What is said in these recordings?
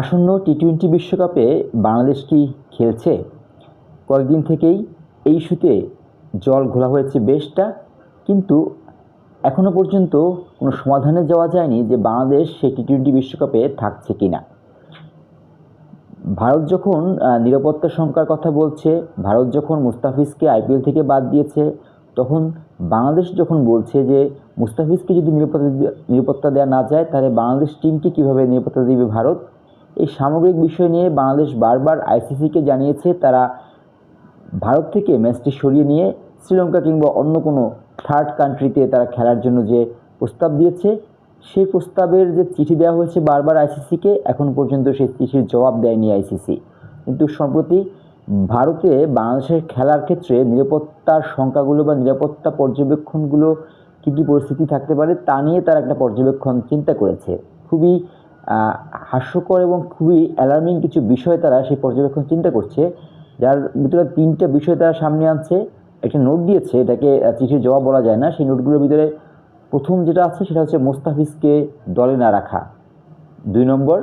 আসন্ন T twenty বিশ্বকাপে বাংলাদেশ কি খেলছে? কয়েকদিন থেকেই এই ইস্যুতে জল ঘোলা হয়েছে বেশটা, কিন্তু এখনও পর্যন্ত কোনো সমাধানে যাওয়া যায়নি যে বাংলাদেশ সেই টি টোয়েন্টি বিশ্বকাপে থাকছে কি না ভারত যখন নিরাপত্তা শঙ্কার কথা বলছে, ভারত যখন মুস্তাফিজকে আইপিএল থেকে বাদ দিয়েছে, তখন বাংলাদেশ যখন বলছে যে মুস্তাফিজকে যদি নিরাপত্তা নিরাপত্তা দেওয়া না যায়, তাহলে বাংলাদেশ টিমকে কীভাবে নিরাপত্তা দেবে ভারত? এই সামগ্রিক বিষয় নিয়ে বাংলাদেশ বারবার আইসিসিকে জানিয়েছে, তারা ভারত থেকে ম্যাচটি সরিয়ে নিয়ে শ্রীলঙ্কা কিংবা অন্য কোনো থার্ড কান্ট্রিতে তারা খেলার জন্য যে প্রস্তাব দিয়েছে, সেই প্রস্তাবের যে চিঠি দেওয়া হয়েছে বারবার আইসিসিকে, এখন পর্যন্ত সেই চিঠির জবাব দেয়নি আইসিসি। কিন্তু সম্প্রতি ভারতে বাংলাদেশের খেলার ক্ষেত্রে নিরাপত্তার সংখ্যাগুলো বা নিরাপত্তা পর্যবেক্ষণগুলো কী কী পরিস্থিতি থাকতে পারে, তা নিয়ে তারা একটা পর্যবেক্ষণ চিন্তা করেছে। খুবই হাস্যকর এবং খুবই অ্যালার্মিং কিছু বিষয় তারা সেই পর্যবেক্ষণ চিন্তা করছে। যার ভিতরে তিনটা বিষয় তারা সামনে আনছে। একটা নোট দিয়েছে, এটাকে চিঠির জবাব বলা যায় না। সেই নোটগুলোর ভিতরে প্রথম যেটা আছে সেটা হচ্ছে মোস্তাফিজকে দলে না রাখা। দুই নম্বর,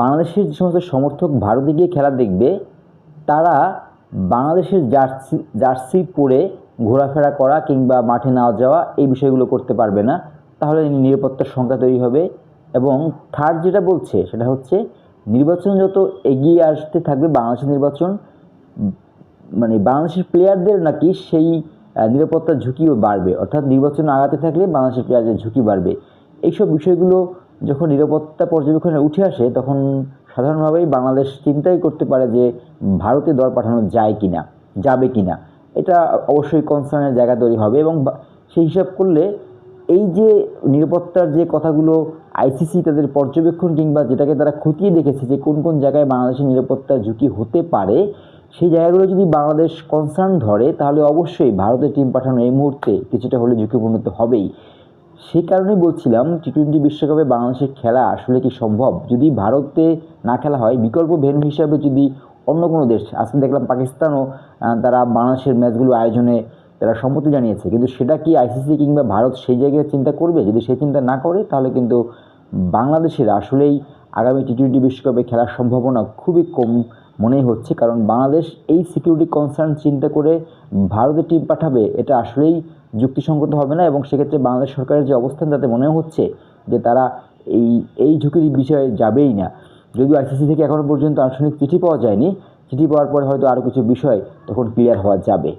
বাংলাদেশের যে সমস্ত সমর্থক ভারতে গিয়ে খেলা দেখবে, তারা বাংলাদেশের জার্সি জার্সি পরে ঘোরাফেরা করা কিংবা মাঠে না যাওয়া এই বিষয়গুলো করতে পারবে না। তাহলে নিরাপত্তার সংখ্যা তৈরি হবে এবং থার্ড যেটা বলছে সেটা হচ্ছে নির্বাচন যত এগিয়ে আসতে থাকবে বাংলাদেশের নির্বাচন মানে বাংলাদেশের প্লেয়ারদের নাকি সেই নিরাপত্তার ঝুঁকিও বাড়বে। অর্থাৎ নির্বাচন আগাতে থাকলে বাংলাদেশের প্লেয়ারদের ঝুঁকি বাড়বে। এইসব বিষয়গুলো যখন নিরাপত্তা পর্যবেক্ষণে উঠে আসে, তখন সাধারণভাবেই বাংলাদেশ চিন্তাই করতে পারে যে ভারতে দল পাঠানো যায় কি না যাবে কি না এটা অবশ্যই কনসার্নের জায়গা তৈরি হবে এবং সেই হিসাব করলে এই যে নিরাপত্তার যে কথাগুলো আইসিসি তাদের পর্যবেক্ষণ কিংবা যেটাকে তারা খতিয়ে দেখেছে যে কোন কোন জায়গায় বাংলাদেশের নিরাপত্তার ঝুঁকি হতে পারে, সেই জায়গাগুলো যদি বাংলাদেশ কনসার্ন ধরে, তাহলে অবশ্যই ভারতের টিম পাঠানো এই মুহূর্তে কিছুটা হলে ঝুঁকিপূর্ণ তো হবেই। সেই কারণেই বলছিলাম টি টোয়েন্টি বিশ্বকাপে বাংলাদেশের খেলা আসলে কি সম্ভব? যদি ভারতে না খেলা হয়, বিকল্প ভেন্যু হিসাবে যদি অন্য কোনো দেশ, আজকে দেখলাম পাকিস্তানও তারা বাংলাদেশের ম্যাচগুলো আয়োজনে তারা সম্মতি জানিয়েছে। কিন্তু সেটা কি আইসিসি কিংবা ভারত সেই জায়গায় চিন্তা করবে? যদি সেই চিন্তা না করে, তাহলে কিন্তু বাংলাদেশের আসলেই আগামী টি টোয়েন্টি বিশ্বকাপে খেলার সম্ভাবনা খুবই কম মনেই হচ্ছে। কারণ বাংলাদেশ এই সিকিউরিটি কনসার্ন চিন্তা করে ভারতের টিম পাঠাবে, এটা আসলেই যুক্তিসঙ্গত হবে না। এবং সেক্ষেত্রে বাংলাদেশ সরকারের যে অবস্থান, তাতে মনে হচ্ছে যে তারা এই এই ঝুঁকির বিষয়ে যাবেই না। যদিও আইসিসি থেকে এখনও পর্যন্ত আনুষ্ঠানিক চিঠি পাওয়া যায়নি, চিঠি পাওয়ার পরে হয়তো আরও কিছু বিষয় তখন ক্লিয়ার হওয়া যাবে।